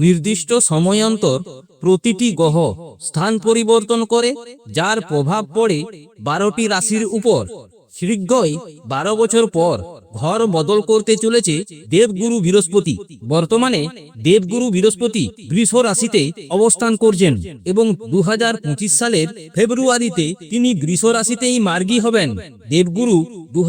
নির্দিষ্ট সময়ান্তর প্রতিটি গ্রহ স্থান পরিবর্তন করে, যার প্রভাব পড়ে বারোটি রাশির উপর। শীঘ্রই বারো বছর পর ঘর বদল করতে চলেছে দেবগুরু বৃহস্পতি। বর্তমানে দেবগুরু বৃহস্পতি বৃষ রাশিতে অবস্থান করছেন এবং দু সালের ফেব্রুয়ারিতে তিনি বৃষ রাশিতেই মার্গী হবেন। দেবগুরু দু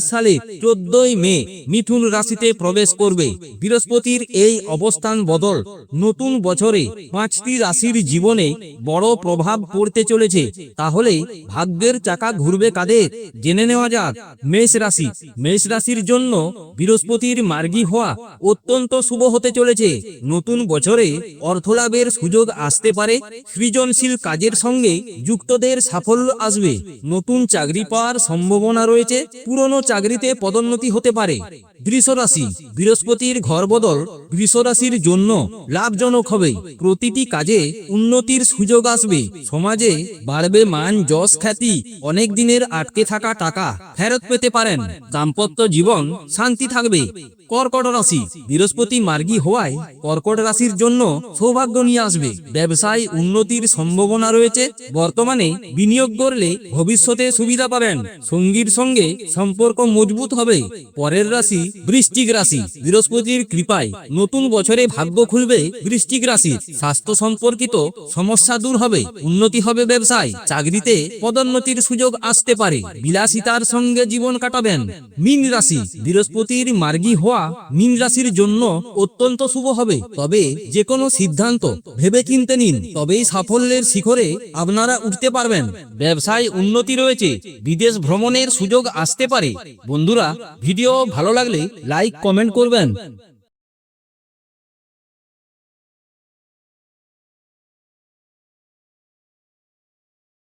সালে চোদ্দই মে মিথুন রাশিতে প্রবেশ করবে। বৃহস্পতির এই অবস্থান বদল নতুন বছরে পাঁচটি রাশির জীবনে বড় প্রভাব পড়তে চলেছে। তাহলে ভাগ্যের চাকা ঘুরবে কাদের? জেনে নেওয়া যাক। মেষ রাশি। মেষ রাশির জন্য বৃহস্পতির মার্গী হওয়া অত্যন্ত শুভ হতে চলেছে। নতুন বছরে অর্থলাভের সুযোগ আসতে পারে, সৃজনশীল কাজের সঙ্গে যুক্তদের সাফল্য আসবে। নতুন চাকরি পাওয়ার সম্ভাবনা রয়েছে, পুরনো চাকরিতে পদোন্নতি হতে পারে। বৃষ রাশি বৃহস্পতির ঘর বদল বৃষ রাশির জন্য লাভজনক হবে। প্রতিটি কাজে উন্নতির সুযোগ আসবে। সমাজে বাড়বে মান, যশ, খ্যাতি, অনেক দিনের আটকে থাকা টাকা ফেরত পেতে পারেন। দাম্পত্য জীবন, শান্তি থাকবে। কর্কট রাশি, বৃহস্পতি মার্গী হওয়ায় কর্কট রাশির জন্য সৌভাগ্য নিয়ে আসবে। ব্যবসায় উন্নতির সম্ভাবনা রয়েছে। বর্তমানে বিনিয়োগ করলে ভবিষ্যতে সুবিধা পাবেন। সঙ্গীর সঙ্গে সম্পর্ক মজবুত হবে। পরের রাশি বৃষ্টিক রাশি। বৃহস্পতির কৃপায় নতুন বছরে ভাগ্য খুলবে বৃষ্টিক রাশি স্বাস্থ্য সম্পর্কিত সমস্যা দূর হবে। উন্নতি হবে ব্যবসায়। চাকরিতে পদোন্নতির সুযোগ আসতে পারে। বিলাসিতার সঙ্গে জীবন কাটাবেন। মীন রাশি বৃহস্পতির মার্গী হওয়া মীন রাশির জন্য অত্যন্ত শুভ হবে। তবে যে কোনো সিদ্ধান্ত ভেবে চিনতে নিন। তবেই সাফল্যের শিখরে আপনারা উঠতে পারবেন। ব্যবসায় উন্নতি রয়েছে। বিদেশ ভ্রমণের সুযোগ আসতে পারে। বন্ধুরা, ভিডিও ভালো লাগলে লাইক, কমেন্ট করবেন।